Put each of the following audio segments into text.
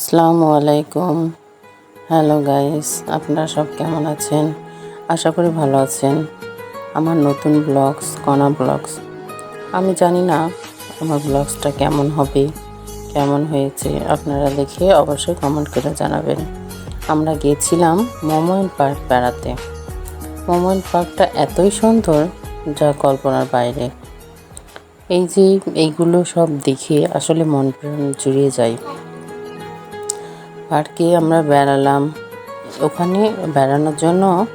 আসসালামু আলাইকুম। Hello guys আপনারা সব কেমন আছেন? আশা করি ভালো আছেন। আমার নতুন ব্লগস কণা ব্লগস আমি জানি না আমার ব্লগসটা কেমন হবে, কেমন হয়েছে। আপনারা দেখে অবশ্যই কমেন্ট করে জানাবেন। আমরা গিয়েছিলাম মোমোইন পার্ক বেড়াতে। মোমোইন পার্কটা এতই সুন্দর যা কল্পনার বাইরে। এই যে এইগুলো সব দেখে আসলে মন প্রাণ জুড়িয়ে যায়। পার্কে আমরা বেড়ালাম। ওখানে বেড়ানোর জন্য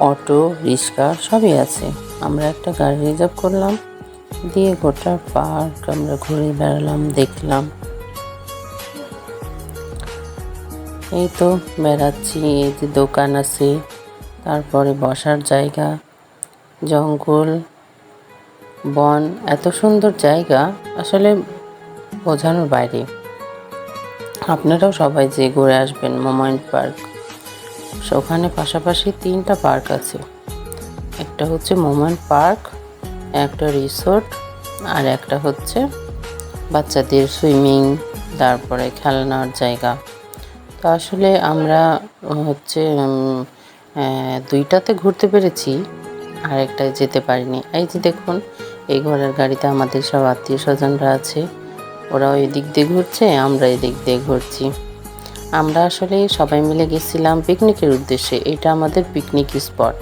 অটো, রিক্সা সবই আছে। আমরা একটা গাড়ি রিজার্ভ করলাম। দিয়ে গোটা পার্ক আমরা ঘুরে বেড়ালাম, দেখলাম। এই তো বেড়াচ্ছি, এই যে দোকান আছে, তারপরে বসার জায়গা, জঙ্গল, বন, এত সুন্দর জায়গা, আসলে বোঝানোর বাইরে। আপনারাও সবাই যে ঘুরে আসবেন মোমাইন পার্ক। ওখানে পাশাপাশি তিনটা পার্ক আছে। একটা হচ্ছে মোমাইন পার্ক, একটা রিসোর্ট, আর একটা হচ্ছে বাচ্চাদের সুইমিং, তারপরে খেলনার জায়গা। তো আসলে আমরা হচ্ছে দুইটাতে ঘুরতে পেরেছি আর একটা যেতে পারিনি। এই যে দেখুন, এই ঘরের গাড়িতে আমাদের সব আত্মীয় স্বজনরা আছে। ওরা ওই দিক দিয়ে ঘুরছে, আমরা এই দিক দিয়ে ঘুরছি। আমরা আসলে সবাই মিলে গেছিলাম পিকনিকের উদ্দেশ্যে, এটা আমাদের পিকনিক স্পট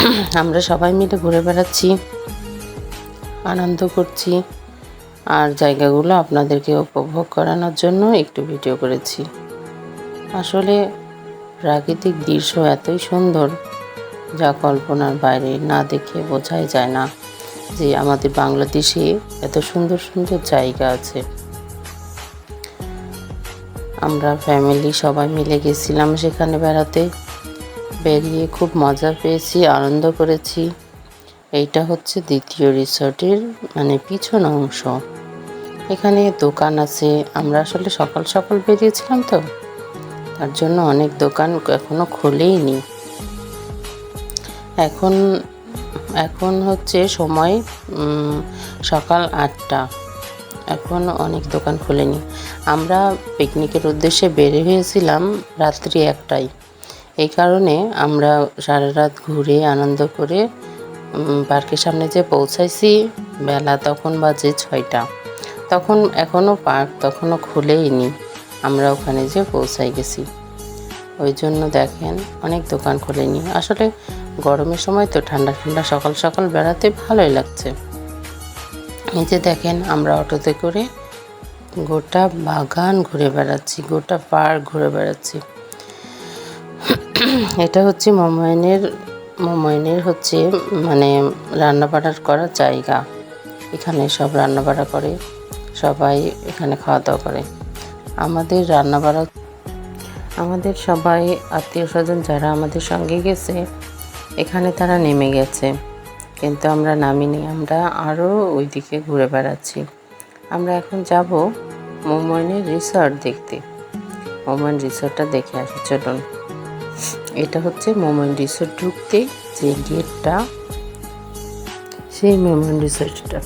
আমরা সবাই মিলে ঘুরে বেড়াচ্ছি, আনন্দ করছি, আর জায়গাগুলো আপনাদেরকে উপভোগ করানোর জন্য একটু ভিডিও করেছি। আসলে প্রাকৃতিক দৃশ্য এতই সুন্দর, যা কল্পনার বাইরে না দেখে বোঝাই যায় না। যে আমাদের বাংলাদেশে এত সুন্দর সুন্দর জায়গা আছে। আমরা ফ্যামিলি সবাই মিলে গেছিলাম সেখানে বেড়াতে। বেরিয়ে খুব মজা পেয়েছি, আনন্দ করেছি। এইটা হচ্ছে দ্বিতীয় রিসর্টের মানে পিছন অংশ। এখানে দোকান আছে, আমরা আসলে সকাল সকাল বেরিয়েছিলাম তো। তার জন্য অনেক দোকান এখনও খোলেইনি। এখন এখন হচ্ছে সময় সকাল আটটা। এখন অনেক দোকান খোলেনি। আমরা পিকনিকের উদ্দেশ্যে বের হয়েছিলাম রাত্রি একটাই এই কারণে আমরা সারা রাত ঘুরে আনন্দ করে পার্কের সামনে যে পৌঁছাইছি, বেলা তখন বাজে ছয়টা। তখন এখনও পার্ক তখনও খুলেইনি। আমরা ওখানে যে পৌঁছাই গেছি। ওই জন্য দেখেন অনেক দোকান খোলেনি। আসলে গরমের সময় তো ঠান্ডা ঠান্ডা সকাল সকাল বেড়াতে ভালোই লাগছে। এই যে দেখেন, আমরা অটোতে করে গোটা বাগান ঘুরে বেড়াচ্ছি, গোটা পার্ক ঘুরে বেড়াচ্ছি। এটা হচ্ছে মোমাইনের মোমাইনের হচ্ছে মানে রান্নাবাড়া করার জায়গা। এখানে সব রান্নাবাড়া করে, সবাই এখানে খাওয়া দাওয়া করে। আমাদের রান্নাবাড়া, আমাদের সবাই আত্মীয় স্বজন যারা আমাদের সঙ্গে গেছে এখানে তারা নেমে গেছে। কিন্তু আমরা নামিনি, আমরা আরও ওইদিকে ঘুরে বেড়াচ্ছি। আমরা এখন যাব মোময়নের রিসর্ট দেখতে। মোময়ন রিসর্টটা দেখে আসি, চলুন। এটা হচ্ছে মোময়ন রিসর্ট ঢুকতে যে গেটটা, সেই মোময়ন রিসর্টটা।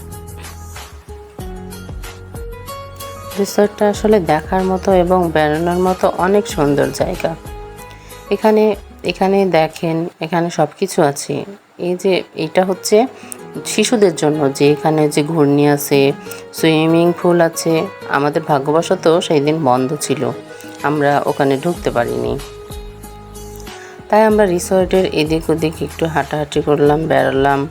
রিসর্টটা আসলে দেখার মতো এবং বেড়ানোর মতো অনেক সুন্দর জায়গা। এখানে এখানে দেখেন, এখানে সব কিছু আছে। এই যে, এটা হচ্ছে শিশুদের জন্য যে এখানে যে ঘূর্ণি আছে, সুইমিং পুল আছে, আমাদের ভাগ্যবশত সেই দিন বন্ধ ছিল। আমরা ওখানে ঢুকতে পারিনি। তাই আমরা রিসর্টের এদিক ওদিক একটু হাঁটাহাঁটি করলাম, বেড়ালাম,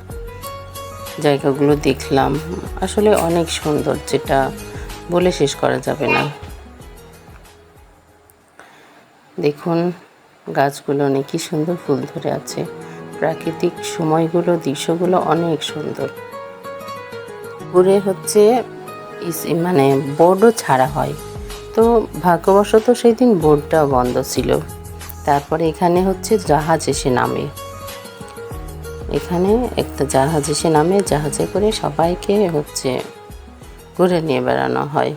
জায়গাগুলো দেখলাম। আসলে অনেক সুন্দর, যেটা বলে শেষ করা যাবে না। দেখুন গাছগুলো অনেক কি সুন্দর ফুল ধরে আছে। প্রাকৃতিক সময়গুলো, দৃশ্যগুলো অনেক সুন্দর। ঘুরে হচ্ছে মানে বোর্ডও ছাড়া হয়। তো ভাগ্যবশত সেই দিন বোর্ডটাও বন্ধ ছিল। তারপরে এখানে হচ্ছে জাহাজ এসে নামে। এখানে একটা জাহাজ এসে নামে, জাহাজে করে সবাইকে হচ্ছে ঘুরে নিয়ে বেড়ানো হয়।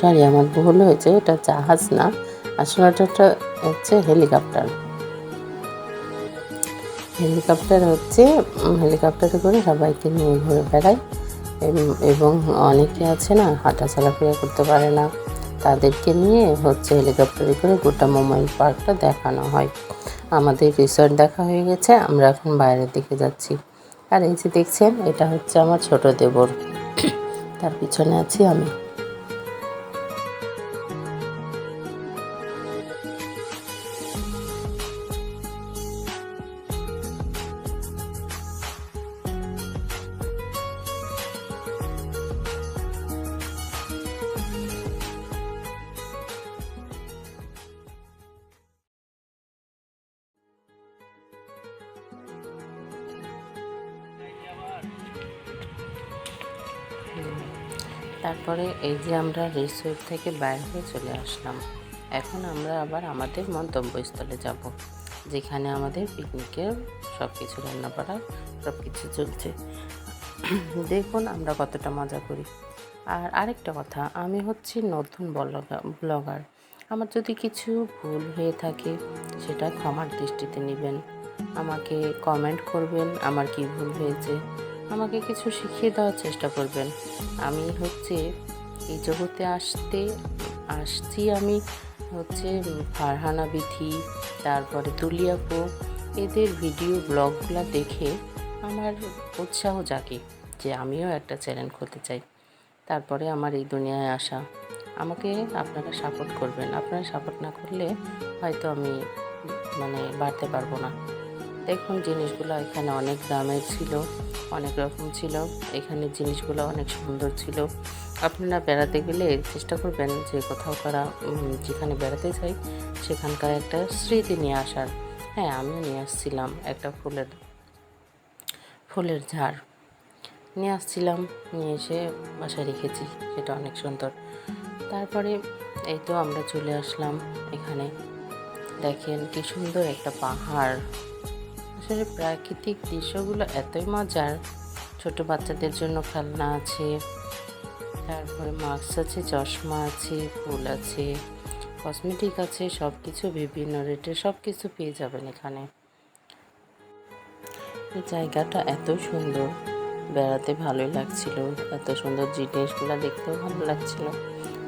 সরি, আমার ভুল হয়েছে, এটা জাহাজ না। আসলে এটা হচ্ছে হেলিকপ্টার। হেলিকপ্টার হচ্ছে হেলিকপ্টারে করে সবাইকে নিয়ে ঘুরে বেড়ায়। এবং অনেকে আছে না হাঁটা চলাফেরা করতে পারে না। তাদেরকে নিয়ে হচ্ছে হেলিকপ্টারে করে গোটা মোবাইল পার্কটা দেখানো হয়। আমাদের রিসর্ট দেখা হয়ে গেছে, আমরা এখন বাইরের দিকে যাচ্ছি। আর এই যে দেখছেন, এটা হচ্ছে আমার ছোট দেবর। তার পিছনে আছি আমি। তারপরে এই যে আমরা রিসোর্ট থেকে বাইরে হয়ে চলে আসলাম। এখন আমরা আবার আমাদের মন্তব্যস্থলে যাব, যেখানে আমাদের পিকনিকের সব কিছু রান্না করা সব কিছু চলছে। দেখুন আমরা কতটা মজা করি। আর আরেকটা কথা, আমি হচ্ছি নতুন ব্লগার। আমার যদি কিছু ভুল হয়ে থাকে, সেটা ক্ষমার দৃষ্টিতে নেবেন। আমাকে কমেন্ট করবেন, আমার কি ভুল হয়েছে। আমাকে কিছু শিখিয়ে দেওয়ার চেষ্টা করবেন। আমি হচ্ছে এই জগতে আসতে, আসছি আমি হচ্ছে ফারহানা বিথি, তারপরে তুলিয়াপু এদের ভিডিও ব্লগগুলো দেখে আমার উৎসাহ জাগে যে আমিও একটা চ্যানেল খুলতে চাই। তারপরে আমার এই দুনিয়ায় আসা। আমাকে আপনারা সাপোর্ট করবেন। আপনারা সাপোর্ট না করলে হয়তো আমি মানে বাড়তে পারব না। দেখুন জিনিসগুলো এখানে অনেক দামের ছিল। অনেক রকম ছিল। এখানে জিনিসগুলো অনেক সুন্দর ছিল। আপনারা বেড়াতে গেলে চেষ্টা করবেন যে কোথাও কারা যেখানে বেড়াতে যাই, সেখানকার একটা স্মৃতি নিয়ে আসার। হ্যাঁ আমিও নিয়ে আসছিলাম একটা ফুলের ফুলের ঝাড়। নিয়ে আসছিলাম, নিয়ে এসে বাসায় রেখেছি, সেটা অনেক সুন্দর। তারপরে এই তো আমরা চলে আসলাম এখানে। দেখেন কি সুন্দর একটা পাহাড়। আসলে প্রাকৃতিক দৃশ্যগুলো এতই মজার। ছোট বাচ্চাদের জন্য খেলনা আছে, তারপরে মাস্ক আছে, চশমা আছে, ফুল আছে, কসমেটিক আছে সব কিছু বিভিন্ন রেটে সব কিছু পেয়ে যাবেন এখানে। এই জায়গাটা এত সুন্দর, বেড়াতে ভালোই লাগছিল, এত সুন্দর জিনিসগুলো দেখতেও ভালো লাগছিল।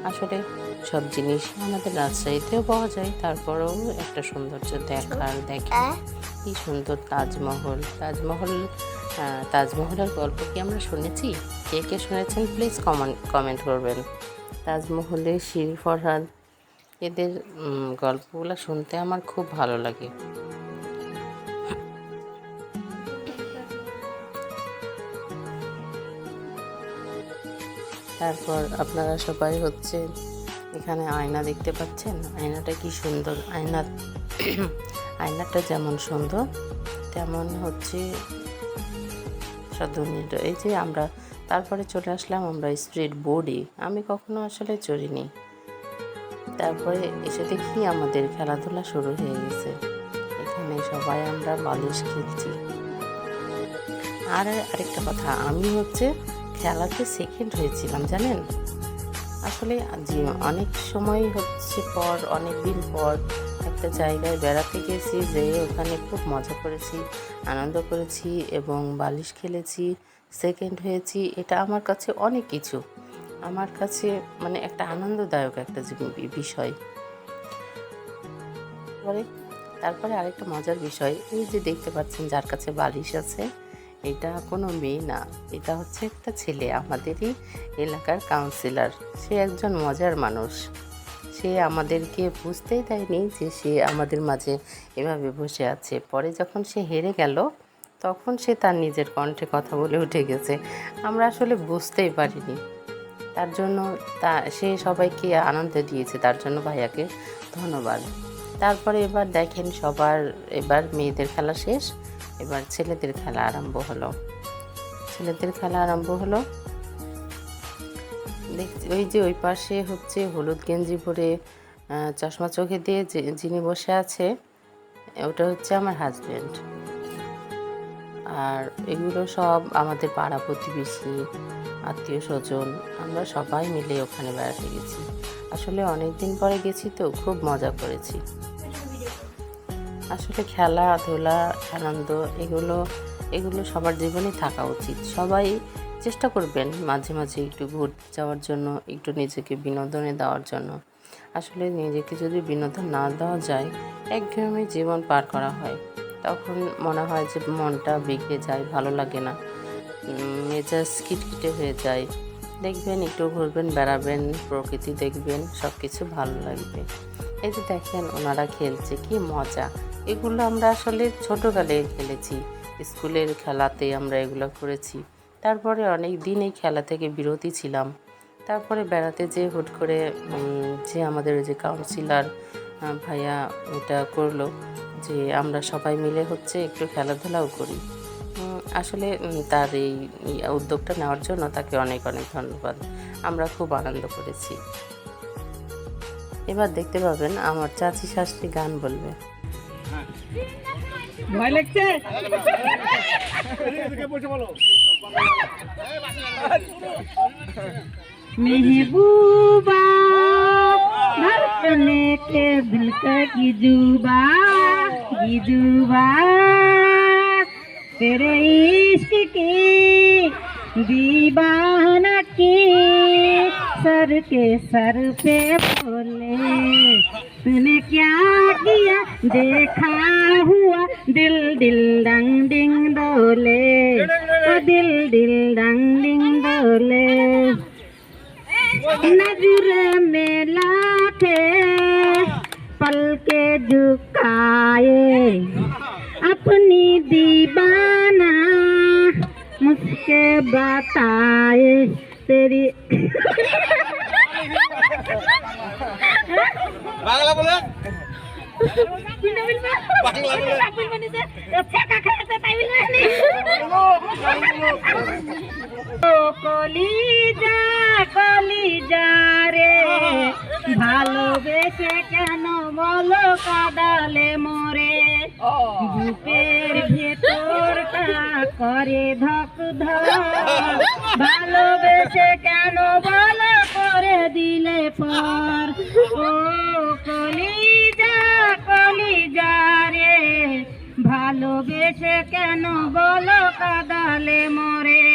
আসলে সব জিনিস আমাদের রাজশাহীতেও পাওয়া যায় তারপরেও একটা সৌন্দর্য দেখার দেখে। কি সুন্দর তাজমহল। তাজমহল তাজমহলের গল্প কি আমরা শুনেছি? কে কে শুনেছেন? প্লিজ কমেন্ট কমেন্ট করবেন। তাজমহলে শির ফরহাদ এদের গল্পগুলো শুনতে আমার খুব ভালো লাগে। তারপর আপনারা সবাই হচ্ছে এখানে আয়না দেখতে পাচ্ছেন? আয়নাটা কি সুন্দর? আয়না আয়নাটা যেমন সুন্দর, তেমন হচ্ছে সদনীয় এই যে আমরা তারপরে চলে আসলাম আমরা স্ট্রিট বোর্ডে। আমি কখনো আসলে চড়িনি। তারপরে এসে দেখি আমাদের খেলাধুলা শুরু হয়ে গেছে। এখানে সবাই আমরা বালিশ খেলছি। আর আরেকটা কথা, আমি হচ্ছে খেলাতে সেকেন্ড হয়েছিলাম, জানেন? আসলে অনেক সময় হচ্ছে পর অনেক দিন পর একটা জায়গায় বেড়াতে গেছি যে ওখানে খুব মজা করেছি, আনন্দ করেছি এবং বালিশ খেলেছি সেকেন্ড হয়েছি। এটা আমার কাছে অনেক কিছু। আমার কাছে মানে একটা আনন্দদায়ক একটা বিষয়। তারপরে তারপরে আরেকটা মজার বিষয়, এই যে দেখতে পাচ্ছেন যার কাছে বালিশ আছে এটা কোনো মেয়ে না, এটা হচ্ছে একটা ছেলে। আমাদেরই এলাকার কাউন্সিলর সে একজন মজার মানুষ। সে আমাদেরকে বুঝতেই দেয়নি যে সে আমাদের মাঝে এভাবে বসে আছে। পরে যখন সে হেরে গেল, তখন সে তার নিজের কণ্ঠে কথা বলে উঠে গেছে। আমরা আসলে বুঝতেই পারিনি। তার জন্য তা, সে সবাইকে আনন্দ দিয়েছে। তার জন্য ভাইয়াকে ধন্যবাদ। তারপরে এবার দেখেন সবার, এবার মেয়েদের খেলা শেষ, এবার ছেলেদের খেলা আরম্ভ হলো। ছেলেদের খেলা আরম্ভ হলো। দেখছি, ওই যে ওই পাশে হচ্ছে হলুদ গেঞ্জি পরে চশমা চোখে দিয়ে যে- যিনি বসে আছে, ওটা হচ্ছে আমার হাজব্যান্ড আর এগুলো সব আমাদের পাড়া প্রতিবেশী, আত্মীয় স্বজন, আমরা সবাই মিলে ওখানে বেড়াতে গেছি। আসলে অনেক দিন পরে গেছি তো, খুব মজা করেছি। আসলে খেলাধুলা আনন্দ, এগুলো এগুলো সবার জীবনে থাকা উচিত। সবাই চেষ্টা করবেন মাঝে মাঝে একটু ঘুরতে যাওয়ার জন্য, একটু নিজেকে বিনোদনে দেওয়ার জন্য। আসলে নিজেকে যদি বিনোদন না দেওয়া যায়, একঘেয়েমি জীবন পার করা হয়। তখন মনে হয় যে মনটা বিগড়ে যায়, ভালো লাগে না। মেজাজ খিটখিটে হয়ে যায়। দেখবেন, একটু ঘুরবেন, বেড়াবেন, প্রকৃতি দেখবেন সব কিছু ভালো লাগবে। এই যে দেখেন ওনারা খেলছে, কি মজা। এগুলো আমরা আসলে ছোটোকালে খেলেছি। স্কুলের খেলাতে আমরা এগুলো করেছি। তারপরে অনেক দিন এই খেলা থেকে বিরতি ছিলাম। তারপরে বেড়াতে যে হুট করে যে আমাদের যে কাউন্সিলার ভাইয়া এটা করল যে আমরা সবাই মিলে হচ্ছে একটু খেলাধুলাও করি। আসলে তার এই উদ্যোগটা নেওয়ার জন্য তাকে অনেক অনেক ধন্যবাদ। আমরা খুব আনন্দ করেছি। এবার দেখতে পাবেন, আমার চাচি শাস্তি গান বলবে। ভয় লাগছে? মেহবুবা ভরতনে तेरे इश्क की दीवाना की सर के सर पे बोले, तूने क्या किया? देखा हुआ दिल दिल डंग डिंग डोले ओ दिल दिल डंग डिंग डोले नज़र में लाके पल के झुकाए, अपनी दीवाना मुझके बताए तेरी বাংলা বলে বাংলা বলে কলিজা কলিজা রে। ভালোবেসে কেন বলো কাদালে মরে? বুকের ভেতরটা করে ধক ধক। ভালোবেসে কেন বলো করে দিলে পর? ও কলিজা কলিজা রে। ভালোবেসে কেন বলো কাদালে মরে?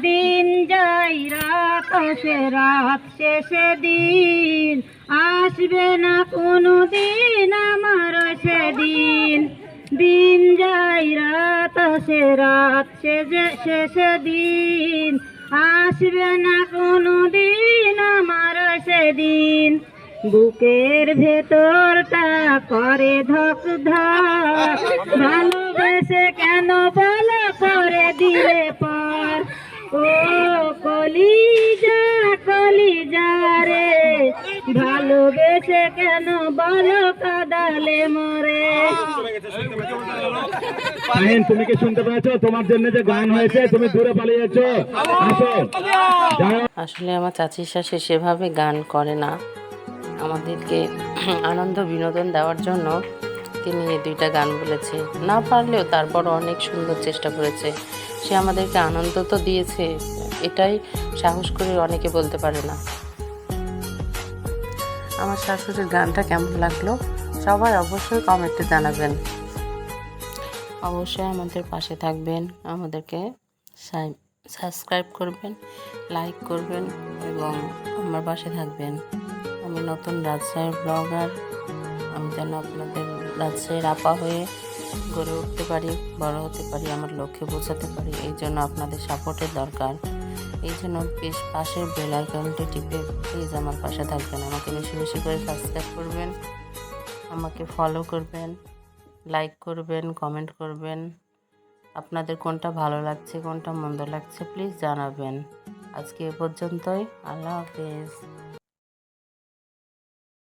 দিন যাই রাত, আসে রাত, শেষে দিন। আসবে না কোনো দিন আমার সেদিন। দিন যাই রাত, আসে রাত শেষে দিন। আসবে না কোনো দিন আমার সেদিন। বুকের ভেতরটা করে ধক ধক। ভালোবেসে কেন বলো করে দিলে পর? কলিজা কলিজা রে। ভালোবেসে কেন বলো কাদালে মরে? শাহিন তুমি কি শুনতে পেয়েছ? তোমার জন্য যে গান হয়েছে তুমি দূরে পালিয়েছো। আসো। আসলে আমার চাচি শাশি সেভাবে গান করে না। আমাদেরকে আনন্দ বিনোদন দেওয়ার জন্য তিনি এই দুইটা গান বলেছে। না পারলেও তারপর অনেক সুন্দর চেষ্টা করেছে। সে আমাদেরকে আনন্দ তো দিয়েছে এটাই সাহস করে অনেকে বলতে পারে না। আমার শাশুড়ির গানটা কেমন লাগল? সবাই অবশ্যই কমেন্টে জানাবেন। অবশ্যই আমাদের পাশে থাকবেন আমাদেরকে সাবস্ক্রাইব করবেন লাইক করবেন এবং আমার পাশে থাকবেন। আমি নতুন রাজশাহীর ব্লগার আমি যেন আপনাদের রাজশাহীর আপা হয়ে গড়ে উঠতে পারি, বড় হতে পারি, আমার লক্ষ্যে পৌঁছাতে পারি, এই জন্য আপনাদের সাপোর্টের দরকার। এই জন্য বেশ পাশের বেল আইকনটি টিপে প্লিজ আমার পাশে থাকবেন, আমাকে বেশি বেশি করে সাবস্ক্রাইব করবেন, আমাকে ফলো করবেন লাইক করবেন কমেন্ট করবেন। আপনাদের কোনটা ভালো লাগছে, কোনটা মন্দ লাগছে প্লিজ জানাবেন। আজকে এ পর্যন্তই, আল্লাহ হাফেজ।